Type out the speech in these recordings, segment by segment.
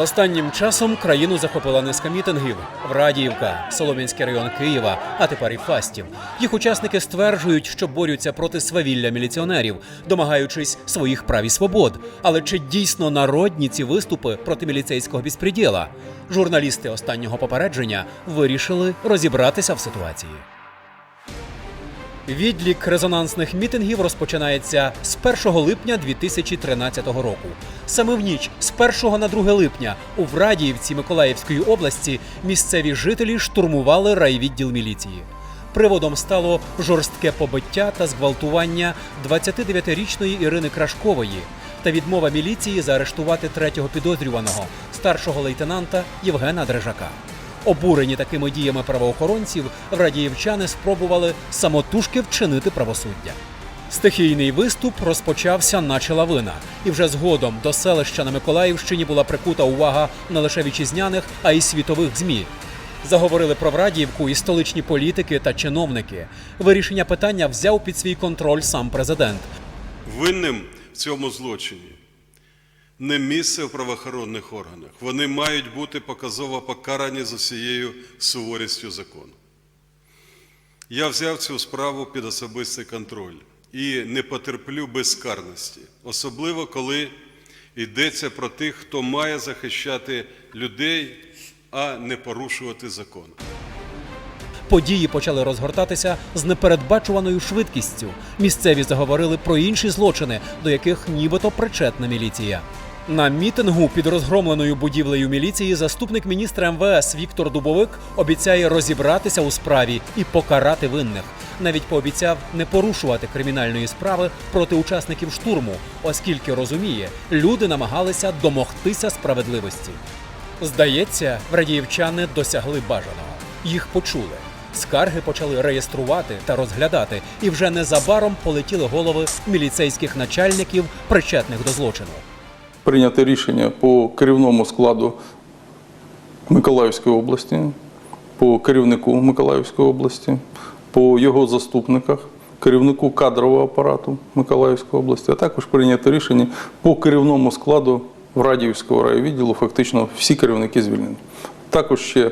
Останнім часом країну захопила низка мітингів. Врадіївка, Солом'янський район Києва, а тепер і Фастів. Їх учасники стверджують, що борються проти свавілля міліціонерів, домагаючись своїх прав і свобод. Але чи дійсно народні ці виступи проти міліцейського безпреділа? Журналісти останнього попередження вирішили розібратися в ситуації. Відлік резонансних мітингів розпочинається з 1 липня 2013 року. Саме в ніч з 1 на 2 липня у Врадіївці Миколаївської області місцеві жителі штурмували райвідділ міліції. Приводом стало жорстке побиття та зґвалтування 29-річної Ірини Крашкової та відмова міліції заарештувати третього підозрюваного старшого лейтенанта Євгена Дрежака. Обурені такими діями правоохоронців, радіївчани спробували самотужки вчинити правосуддя. Стихійний виступ розпочався, наче лавина, і вже згодом до селища на Миколаївщині була прикута увага не лише вітчизняних, а й світових змі. Заговорили про Врадіївку і столичні політики та чиновники. Вирішення питання взяв під свій контроль сам президент. Винним в цьому злочині не місце в правоохоронних органах. Вони мають бути показово покарані з усією суворістю закону. Я взяв цю справу під особистий контроль і не потерплю безкарності, особливо коли йдеться про тих, хто має захищати людей, а не порушувати закон. Події почали розгортатися з непередбачуваною швидкістю. Місцеві заговорили про інші злочини, до яких нібито причетна міліція. На мітингу під розгромленою будівлею міліції заступник міністра МВС Віктор Дубовик обіцяє розібратися у справі і покарати винних. Навіть пообіцяв не порушувати кримінальної справи проти учасників штурму, оскільки розуміє, люди намагалися домогтися справедливості. Здається, врадіївчани досягли бажаного. Їх почули. Скарги почали реєструвати та розглядати, і вже незабаром полетіли голови міліцейських начальників, причетних до злочину. Прийняти рішення по керівному складу Миколаївської області, по керівнику Миколаївської області, по його заступниках, керівнику кадрового апарату Миколаївської області, а також прийняти рішення по керівному складу Врадіївського райвідділу, фактично всі керівники звільнені. Також ще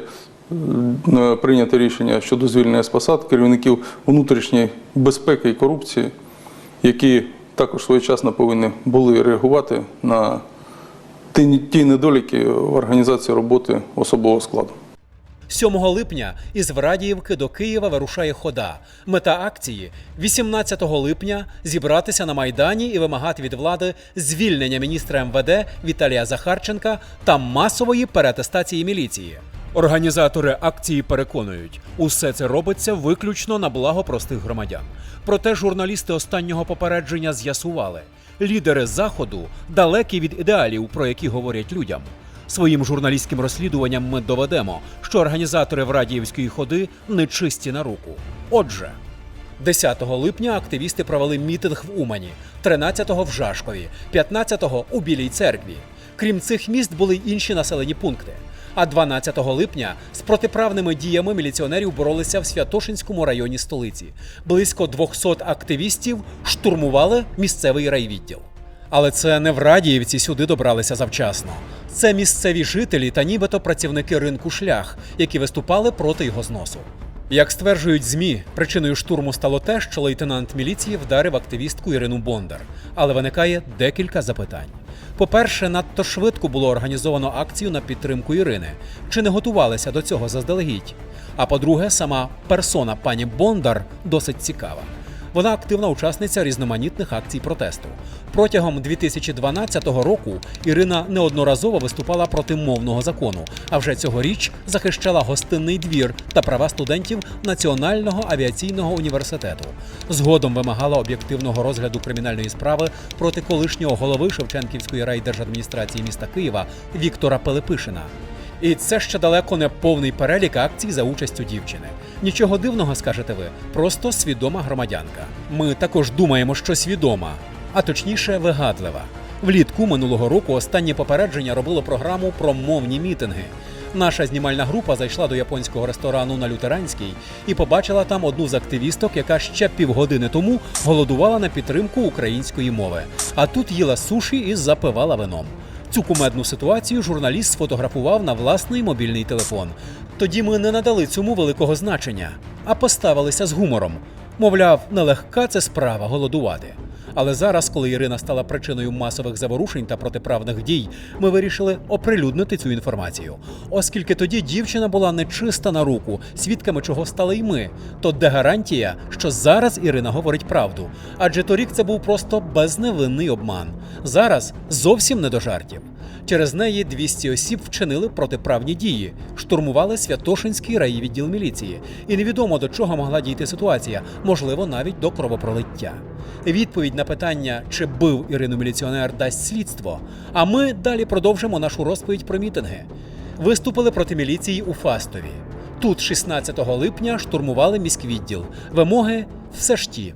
е, прийнято рішення щодо звільнення з посад керівників внутрішньої безпеки і корупції, які також своєчасно повинні були реагувати на ті, недоліки в організації роботи особового складу. 7 липня із Врадіївки до Києва вирушає хода. Мета акції 18 липня зібратися на майдані і вимагати від влади звільнення міністра МВД Віталія Захарченка та масової переатестації міліції. Організатори акції переконують, усе це робиться виключно на благо простих громадян. Проте журналісти останнього попередження з'ясували, лідери заходу далекі від ідеалів, про які говорять людям. Своїм журналістським розслідуванням ми доведемо, що організатори Врадіївської ходи не чисті на руку. Отже, 10 липня активісти провели мітинг в Умані, 13-го в Жашкові, 15-го у Білій церкві. Крім цих міст були інші населені пункти. А 12 липня з протиправними діями міліціонерів боролися в Святошинському районі столиці. Близько 200 активістів штурмували місцевий райвідділ. Але це не в Радіївці сюди добралися завчасно. Це місцеві жителі та нібито працівники ринку шлях, які виступали проти його зносу. Як стверджують ЗМІ, причиною штурму стало те, що лейтенант міліції вдарив активістку Ірину Бондар. Але виникає декілька запитань. По-перше, надто швидко було організовано акцію на підтримку Ірини. Чи не готувалися до цього заздалегідь? А по-друге, сама персона пані Бондар досить цікава. Вона активна учасниця різноманітних акцій протесту. Протягом 2012 року Ірина неодноразово виступала проти мовного закону, а вже цьогоріч захищала гостинний двір та права студентів Національного авіаційного університету. Згодом вимагала об'єктивного розгляду кримінальної справи проти колишнього голови Шевченківської райдержадміністрації міста Києва Віктора Пилипишина. І це ще далеко не повний перелік акцій за участю дівчини. Нічого дивного, скажете ви, просто свідома громадянка. Ми також думаємо, що свідома, а точніше вигадлива. Влітку минулого року останнє попередження робило програму про мовні мітинги. Наша знімальна група зайшла до японського ресторану на Лютеранській і побачила там одну з активісток, яка ще півгодини тому голодувала на підтримку української мови. А тут їла суші і запивала вином. Цю кумедну ситуацію журналіст сфотографував на власний мобільний телефон. Тоді ми не надали цьому великого значення, а поставилися з гумором. Мовляв, нелегка це справа голодувати. Але зараз, коли Ірина стала причиною масових заворушень та протиправних дій, ми вирішили оприлюднити цю інформацію, оскільки тоді дівчина була нечиста на руку, свідками чого стали й ми. То де гарантія, що зараз Ірина говорить правду? Адже торік це був просто безневинний обман. Зараз зовсім не до жартів. Через неї 200 осіб вчинили протиправні дії, штурмували Святошинський райвідділ міліції. І невідомо до чого могла дійти ситуація, можливо, навіть до кровопролиття. Відповідь на питання, чи бив Ірину міліціонер, дасть слідство. А ми далі продовжимо нашу розповідь про мітинги. Виступили проти міліції у Фастові. Тут, 16 липня, штурмували міськвідділ. Вимоги все ж ті.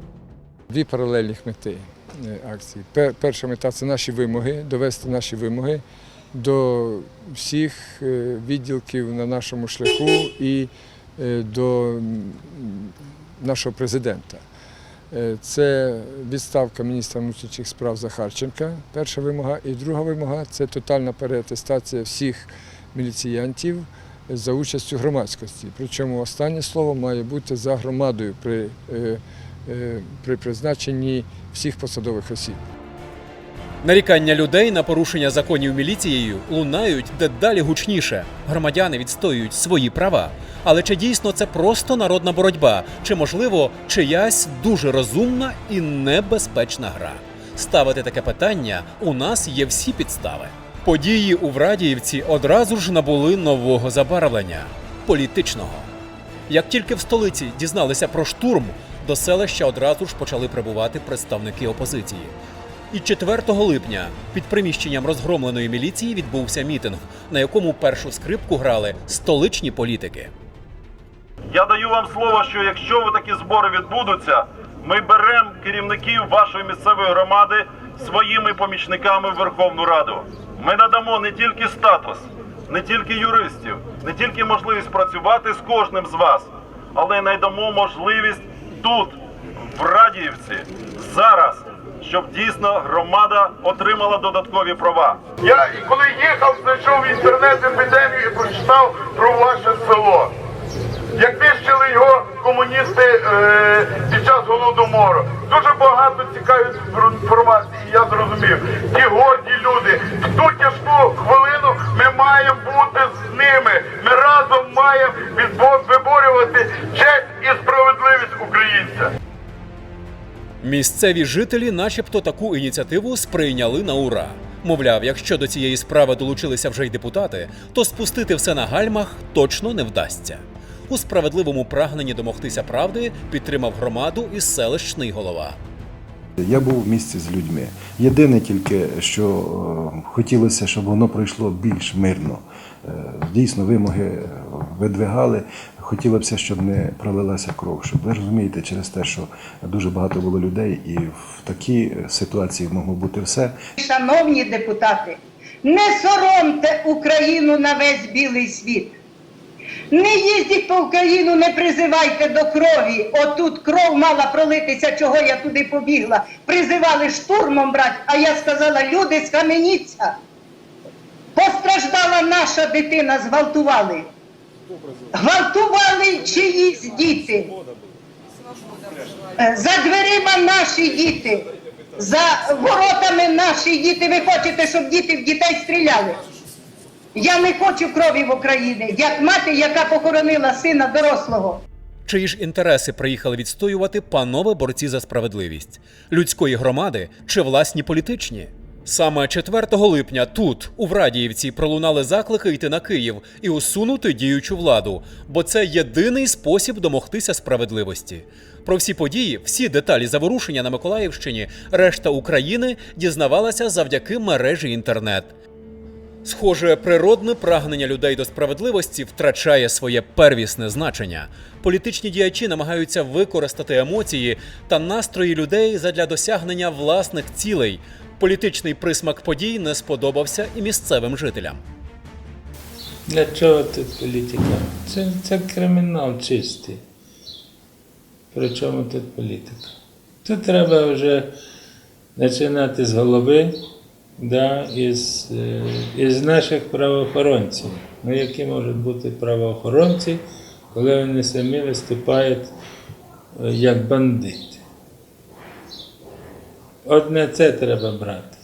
Дві паралельних мети акції. Перша мета це наші вимоги, довести наші вимоги до всіх е, відділків на нашому шляху і е, до нашого президента. Е, Це відставка міністра внутрішніх справ Захарченка, перша вимога. І друга вимога це тотальна переатестація всіх міліціянтів за участю громадськості. Причому останнє слово має бути за громадою при, е, е, при призначенні всіх посадових осіб. Нарікання людей на порушення законів міліцією лунають дедалі гучніше. Громадяни відстоюють свої права. Але чи дійсно це просто народна боротьба? Чи можливо чиясь дуже розумна і небезпечна гра? Ставити таке питання у нас є всі підстави. Події у Врадіївці одразу ж набули нового забарвлення політичного. Як тільки в столиці дізналися про штурм, до селища одразу ж почали прибувати представники опозиції. І 4 липня під приміщенням розгромленої міліції відбувся мітинг, на якому першу скрипку грали столичні політики. Я даю вам слово, що якщо такі збори відбудуться, ми беремо керівників вашої місцевої громади своїми помічниками в Верховну Раду. Ми надамо не тільки статус, не тільки юристів, не тільки можливість працювати з кожним з вас, але й надамо можливість тут, в Радіївці, зараз, щоб дійсно громада отримала додаткові права. Я коли їхав, знайшов в інтернеті епідемію і прочитав про ваше село. Як нищили його комуністи е, під час голодомору. Дуже багато цікавої інформації, я зрозумів. Ті горді люди, в ту тяжку хвилину ми маємо бути з ними. Ми разом маємо виборювати честь і справедливість українця. Місцеві жителі, начебто, таку ініціативу сприйняли на ура. Мовляв, якщо до цієї справи долучилися вже й депутати, то спустити все на гальмах точно не вдасться. У справедливому прагненні домогтися правди підтримав громаду і селищний голова. Я був в місті з людьми. Єдине тільки, що е, хотілося, щоб воно пройшло більш мирно. Е, Дійсно, вимоги е, видвигали. Хотілося б, щоб не пролилася кров. Щоб ви розумієте, через те, що дуже багато було людей, і в такій ситуації могло бути все. Шановні депутати, не соромте Україну на весь білий світ. Не їздіть по Україну, не призивайте до крові. Отут кров мала пролитися, чого я туди побігла. Призивали штурмом брати, а я сказала, люди, схаменіться. Постраждала наша дитина, зґвалтували. Гвалтували чиїсь діти. Е, За дверима наші діти, за воротами наші діти. Ви хочете, щоб діти в дітей стріляли? Я не хочу крові в Україні, як мати, яка похоронила сина дорослого. Чиї ж інтереси приїхали відстоювати панове борці за справедливість людської громади чи власні політичні? Саме 4 липня тут, у Врадіївці, пролунали заклики йти на Київ і усунути діючу владу, бо це єдиний спосіб домогтися справедливості. Про всі події, всі деталі заворушення на Миколаївщині, решта України дізнавалася завдяки мережі інтернет. Схоже, природне прагнення людей до справедливості втрачає своє первісне значення. Політичні діячі намагаються використати емоції та настрої людей задля досягнення власних цілей. Політичний присмак подій не сподобався і місцевим жителям. Для чого тут політика? Це, це кримінал чистий. При чому тут політика? Тут треба вже починати з голови да, із, е, із наших правоохоронців. Ну, які можуть бути правоохоронці, коли вони самі виступають е, як бандити? Одне це треба брати.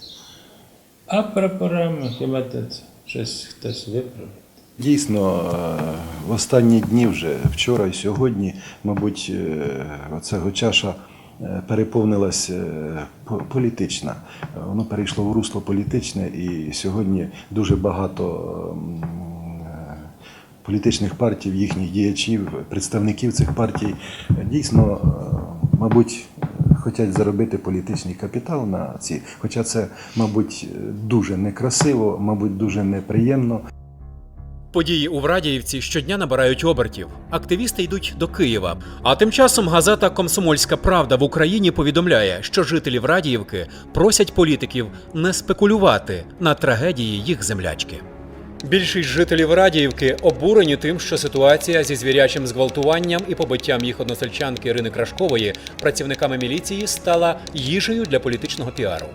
А прапорами хіба тут щось хтось виправить? Дійсно, е, в останні дні вже вчора і сьогодні, мабуть, е, оця чаша е, переповнилась по- політична. Воно перейшло в русло політичне, і сьогодні дуже багато політичних партій, їхніх діячів, представників цих партій дійсно, мабуть, хочуть заробити політичний капітал на ці. Хоча це, мабуть, дуже некрасиво, мабуть, дуже неприємно. Події у Врадіївці щодня набирають обертів. Активісти йдуть до Києва. А тим часом газета Комсомольська Правда в Україні повідомляє, що жителі Врадіївки просять політиків не спекулювати на трагедії їх землячки. Більшість жителів Радіївки обурені тим, що ситуація зі звірячим зґвалтуванням і побиттям їх односельчанки Ірини Крашкової працівниками міліції стала їжею для політичного піару.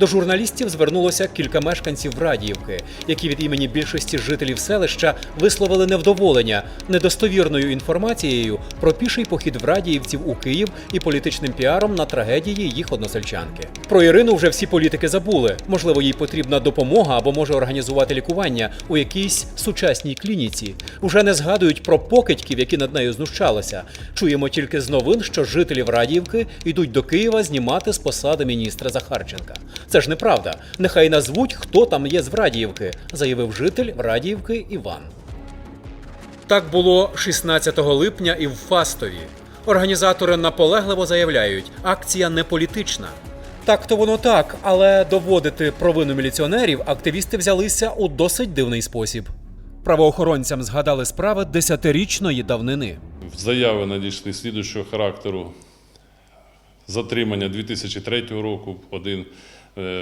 До журналістів звернулося кілька мешканців Радіївки, які від імені більшості жителів селища висловили невдоволення недостовірною інформацією про піший похід врадіївців у Київ і політичним піаром на трагедії їх односельчанки. Про Ірину вже всі політики забули. Можливо, їй потрібна допомога або може організувати лікування у якійсь сучасній клініці. Уже не згадують про покидьків, які над нею знущалися. Чуємо тільки з новин, що жителі Врадіївки йдуть до Києва знімати з посади міністра Захарченка. Це ж неправда. Нехай назвуть, хто там є з Врадіївки, заявив житель Врадіївки Іван. Так було 16 липня і в Фастові. Організатори наполегливо заявляють, акція не політична. Так то воно так, але доводити провину міліціонерів активісти взялися у досить дивний спосіб. Правоохоронцям згадали справи десятирічної давнини. Заяви надійшли слідуючого характеру. Затримання 2003 року. Один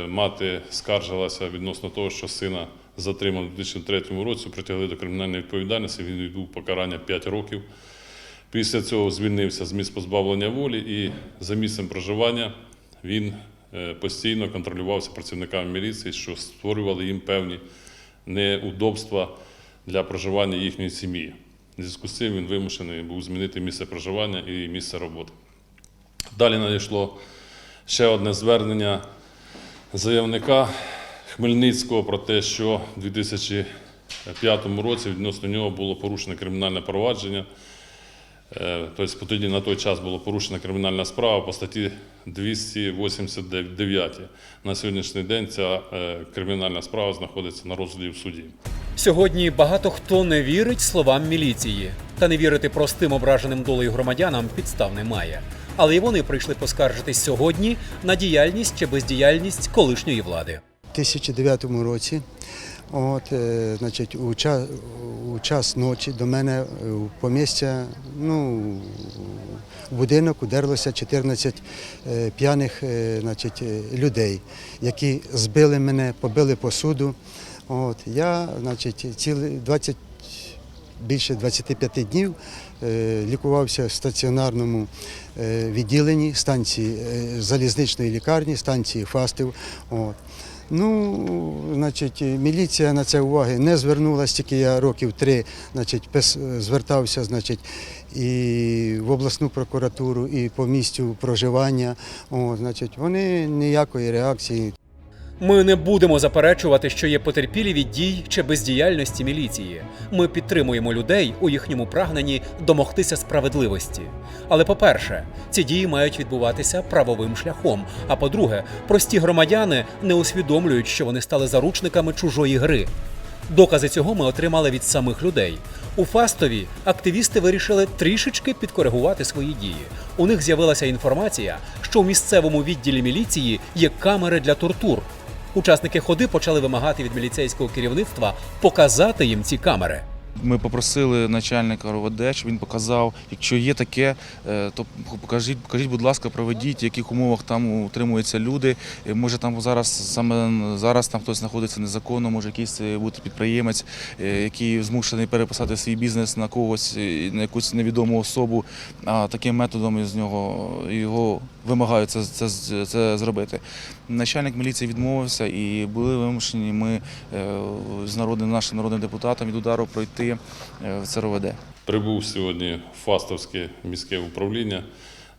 мати скаржилася відносно того, що сина затримали у 2003 році, притягли до кримінальної відповідальності. Він відбув покарання 5 років. Після цього звільнився з місць позбавлення волі і за місцем проживання він е, постійно контролювався працівниками міліції, що створювали їм певні неудобства для проживання їхньої сім'ї. Зв'язку з цим він вимушений був змінити місце проживання і місце роботи. Далі надійшло ще одне звернення заявника Хмельницького про те, що у 2005 році відносно нього було порушено кримінальне провадження. Е, Тобто тоді на той час була порушена кримінальна справа по статті 289. На сьогоднішній день ця е, кримінальна справа знаходиться на розгляді в суді. Сьогодні багато хто не вірить словам міліції, та не вірити простим ображеним долею громадянам підстав немає. Але й вони прийшли поскаржитись сьогодні на діяльність чи бездіяльність колишньої влади. У 2009 році. От, е, значить, у час, у час ночі до мене е, в помістя, ну, в будинок удерлося 14 е, п'яних е, значить, е, людей, які збили мене, побили посуду. От, я, значить, цілий 20, більше 25 днів е, лікувався в стаціонарному е, відділенні станції е, залізничної лікарні, станції Фастів. От. Ну, значить, міліція на це уваги не звернулася, тільки я років три значить, звертався значить, і в обласну прокуратуру, і по місцю проживання. О, значить, вони ніякої реакції Ми не будемо заперечувати, що є потерпілі від дій чи бездіяльності міліції. Ми підтримуємо людей у їхньому прагненні домогтися справедливості. Але по-перше, ці дії мають відбуватися правовим шляхом. А по-друге, прості громадяни не усвідомлюють, що вони стали заручниками чужої гри. Докази цього ми отримали від самих людей. У Фастові активісти вирішили трішечки підкоригувати свої дії. У них з'явилася інформація, що у місцевому відділі міліції є камери для тортур. Учасники ходи почали вимагати від міліцейського керівництва показати їм ці камери. Ми попросили начальника РОВД, щоб він показав, якщо є таке, е, то покажіть, покажіть, будь ласка, проведіть, в яких умовах там утримуються люди. Е, Може там зараз саме зараз там хтось знаходиться незаконно, може якийсь е, бути підприємець, який змушений переписати свій бізнес на когось, на якусь невідому особу. А таким методом із нього його вимагаю це, це, це зробити. Начальник міліції відмовився і були вимушені ми е, з народним нашим народним депутатом від удару пройти е, в ЦРВД. Прибув сьогодні Фастовське міське управління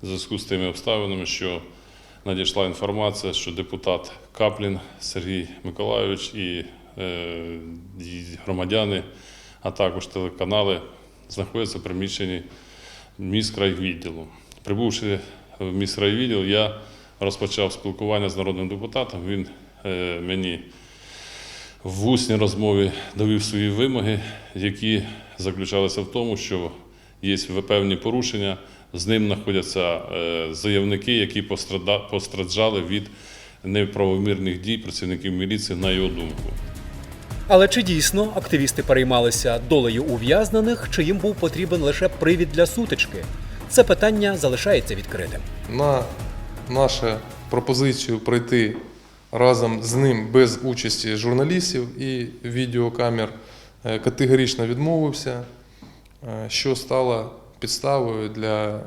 в зв'язку з тими обставинами, що надійшла інформація, що депутат Каплін Сергій Миколайович і, е, громадяни, а також телеканали знаходяться в приміщенні міськрайвідділу. Прибувши в міськрайвідділ, я розпочав спілкування з народним депутатом. Він е, мені в усній розмові довів свої вимоги, які заключалися в тому, що є певні порушення. З ним знаходяться е, заявники, які постраждали від неправомірних дій працівників міліції, на його думку. Але чи дійсно активісти переймалися долею ув'язнених, чи їм був потрібен лише привід для сутички? Це питання залишається відкритим. на нашу пропозицію пройти разом з ним без участі журналістів і відеокамер е, категорично відмовився, е, що стало підставою для е,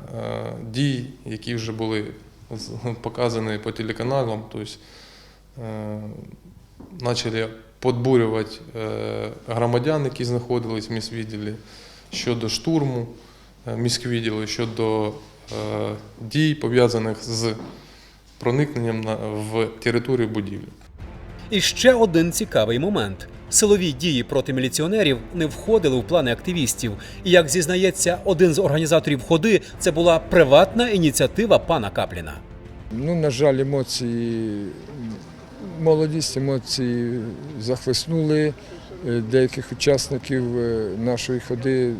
дій, які вже були показані по телеканалам. Тобто почали подбурювати громадян, які знаходились в міськвідділі щодо штурму міськвідділу, щодо е, дій, пов'язаних з проникненням на- в територію будівлі. І ще один цікавий момент: силові дії проти міліціонерів не входили в плани активістів. І як зізнається один з організаторів ходи, це була приватна ініціатива пана Капліна. Ну, на жаль, емоції, молодість, емоції захлеснули е, деяких учасників е, нашої ходи.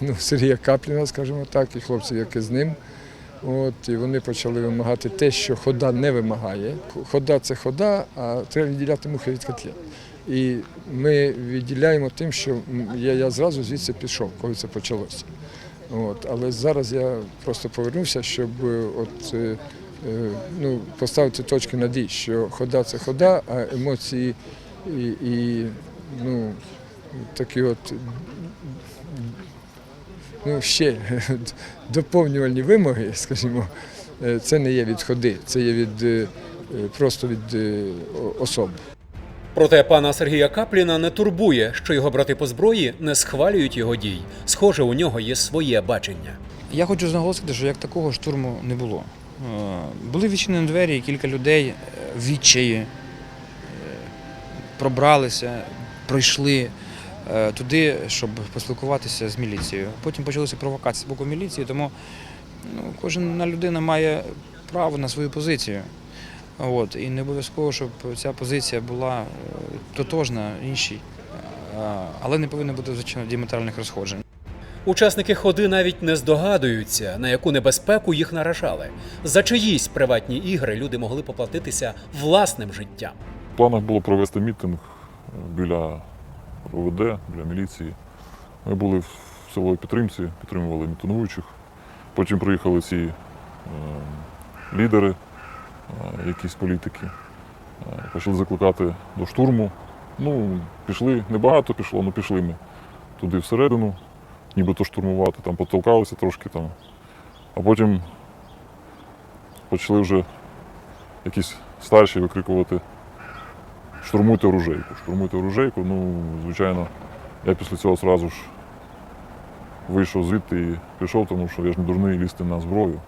Ну, Сергія Капліна, скажімо так, і хлопців, які з ним. От, і вони почали вимагати те, що хода не вимагає. Хода це хода, а треба відділяти мухи від котля. І ми відділяємо тим, що я, я зразу звідси пішов, коли це почалося. От, але зараз я просто повернувся, щоб от, е, е, ну, поставити точки над «і», що хода це хода, а емоції і, і ну, такі от ну, ще доповнювальні вимоги, скажімо, е, це не є від ходи, це є від е, е, просто від особ. Проте пана Сергія Капліна не турбує, що його брати по зброї не схвалюють його дій. Схоже, у нього є своє бачення. Я хочу наголосити, що як такого штурму не було. Були відчинені двері, і кілька людей в відчаї пробралися, пройшли туди, щоб поспілкуватися з міліцією. Потім почалися провокації з боку міліції, тому ну, кожна людина має право на свою позицію. От, і не обов'язково, щоб ця позиція була е, тотожна іншій, Е, але не повинно бути звичайно діаметральних розходжень. Учасники ходи навіть не здогадуються, на яку небезпеку їх наражали. За чиїсь приватні ігри люди могли поплатитися власним життям. В планах було провести мітинг біля ОВД, біля міліції. Ми були в силовій підтримці, підтримували мітингуючих. Потім приїхали ці е, лідери, е, якісь політики, е, почали закликати до штурму. Ну, пішли, небагато пішло, але пішли ми туди всередину, нібито штурмувати, там потолкалися трошки там. А потім почали вже якісь старші викрикувати штурмуйте оружейку, штурмуйте оружейку. Ну, звичайно, я після цього одразу ж вийшов звідти і пішов, тому що я ж не дурний лізти на зброю.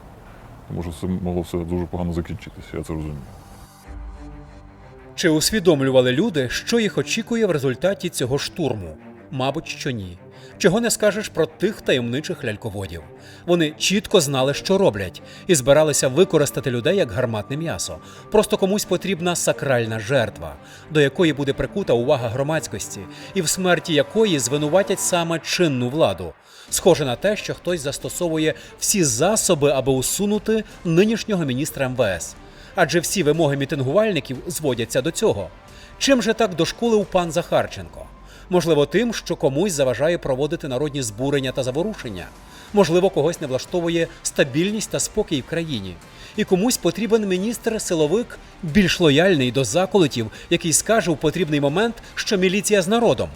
Тому що це могло все дуже погано закінчитися, я це розумію. Чи усвідомлювали люди, що їх очікує в результаті цього штурму? Мабуть, що ні. Чого не скажеш про тих таємничих ляльководів. Вони чітко знали, що роблять, і збиралися використати людей як гарматне м'ясо. Просто комусь потрібна сакральна жертва, до якої буде прикута увага громадськості, і в смерті якої звинуватять саме чинну владу. Схоже на те, що хтось застосовує всі засоби, аби усунути нинішнього міністра МВС. Адже всі вимоги мітингувальників зводяться до цього. Чим же так дошкулив пан Захарченко? Можливо, тим, що комусь заважає проводити народні збурення та заворушення. Можливо, когось не влаштовує стабільність та спокій в країні. І комусь потрібен міністр-силовик більш лояльний до заколотів, який скаже у потрібний момент, що міліція з народом.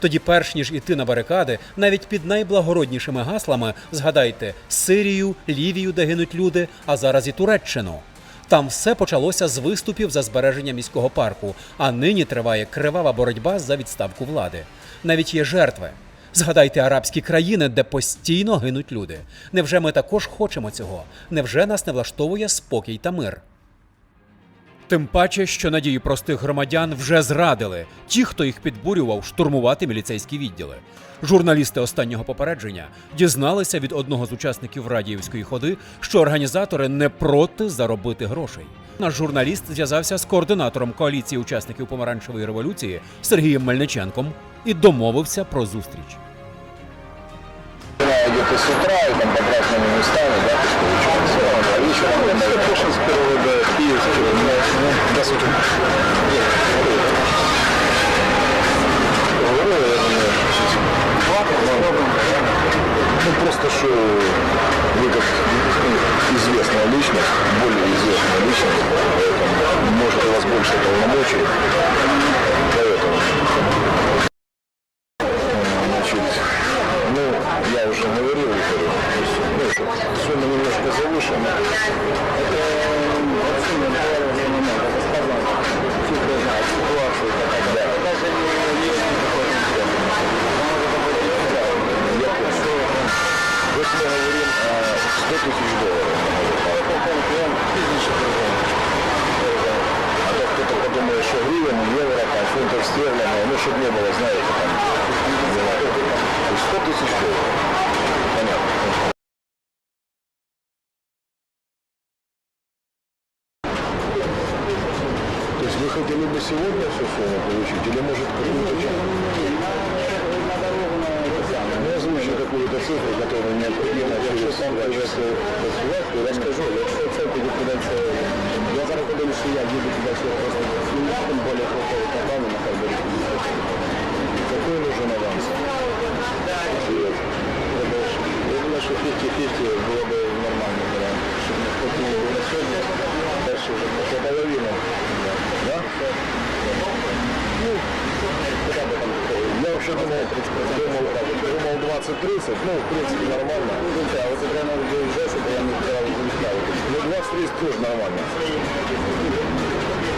Тоді, перш ніж іти на барикади, навіть під найблагороднішими гаслами згадайте Сирію, Лівію, де гинуть люди, а зараз і Туреччину. Там все почалося з виступів за збереження міського парку, а нині триває кривава боротьба за відставку влади. Навіть є жертви. Згадайте арабські країни, де постійно гинуть люди. Невже ми також хочемо цього? Невже нас не влаштовує спокій та мир? Тим паче, що надії простих громадян вже зрадили ті, хто їх підбурював штурмувати міліцейські відділи. Журналісти останнього попередження дізналися від одного з учасників радіївської ходи, що організатори не проти заробити грошей. Наш журналіст зв'язався з координатором коаліції учасників помаранчевої революції Сергієм Мельниченком і домовився про зустріч. где-то ну, по сути, ну, просто что вы как известная личность, более известная личность, поэтому может у вас больше полномочий, какую-то цифру, которую необходимо через сам если я расскажу, если цель перекидаться, я зараз подумаю, что я еду туда все просто тем более хватает нападу на каждый Какой нужен аванс? Привет. Я думаю, что 50-50 было бы нормальный вариант, чтобы не хватило бы на сегодня, дальше уже на половину. Да? Ну, хотя бы там, я вообще думал, думал, думал 20-30, ну, в принципе, нормально. А вот это надо доезжать, чтобы я не брал Ну, 20-30 тоже нормально.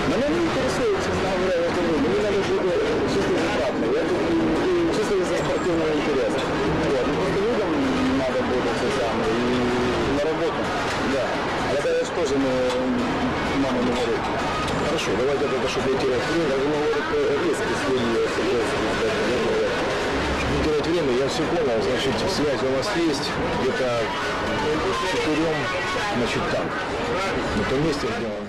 Меня не интересует, честно говоря, я говорю, мне надо жить чисто затратно. Я тут м, чисто из-за спортивного интереса. Вот. Ну, просто людям надо будет все самое, и на работу. Да. А это я же тоже не, мама не говорит. Хорошо, давайте тогда, чтобы не терять время, я думаю, Чтобы не терять время, я все понял, значит, связь у вас есть, где-то четырем, значит, там, на том месте, где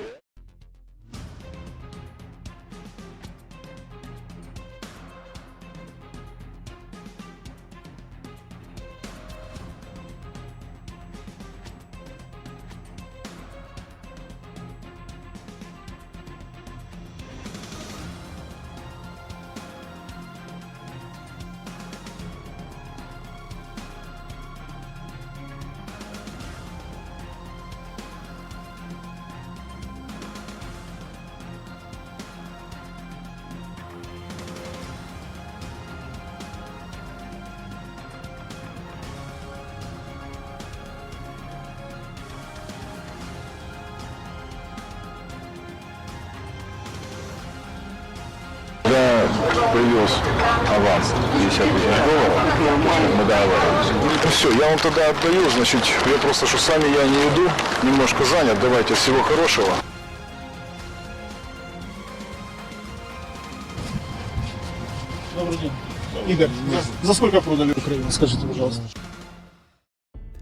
привез аванс 50 тысяч долларов, мы договаривались. Ну все, я вам тогда отдаю, значит, я просто, что сами я не иду, немножко занят, давайте, всего хорошего. Добрый день. Игорь, за, за сколько продали Украину? Скажите, пожалуйста.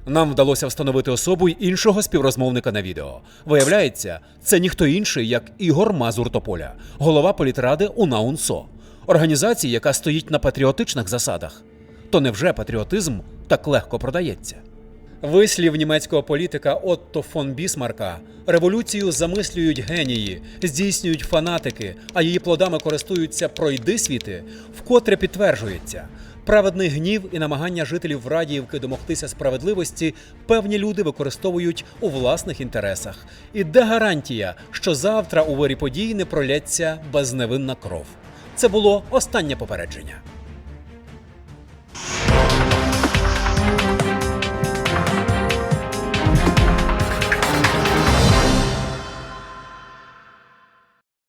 Нам вдалося встановити особу й іншого співрозмовника на відео. Виявляється, це ніхто інший, як Ігор Мазур Тополя, голова політради УНАУНСО, організації, яка стоїть на патріотичних засадах. То невже патріотизм так легко продається? Вислів німецького політика Отто фон Бісмарка революцію замислюють генії, здійснюють фанатики, а її плодами користуються пройдисвіти, вкотре підтверджується. Праведний гнів і намагання жителів Радіївки домогтися справедливості певні люди використовують у власних інтересах. І де гарантія, що завтра у вирі подій не пролється безневинна кров? Це було останнє попередження.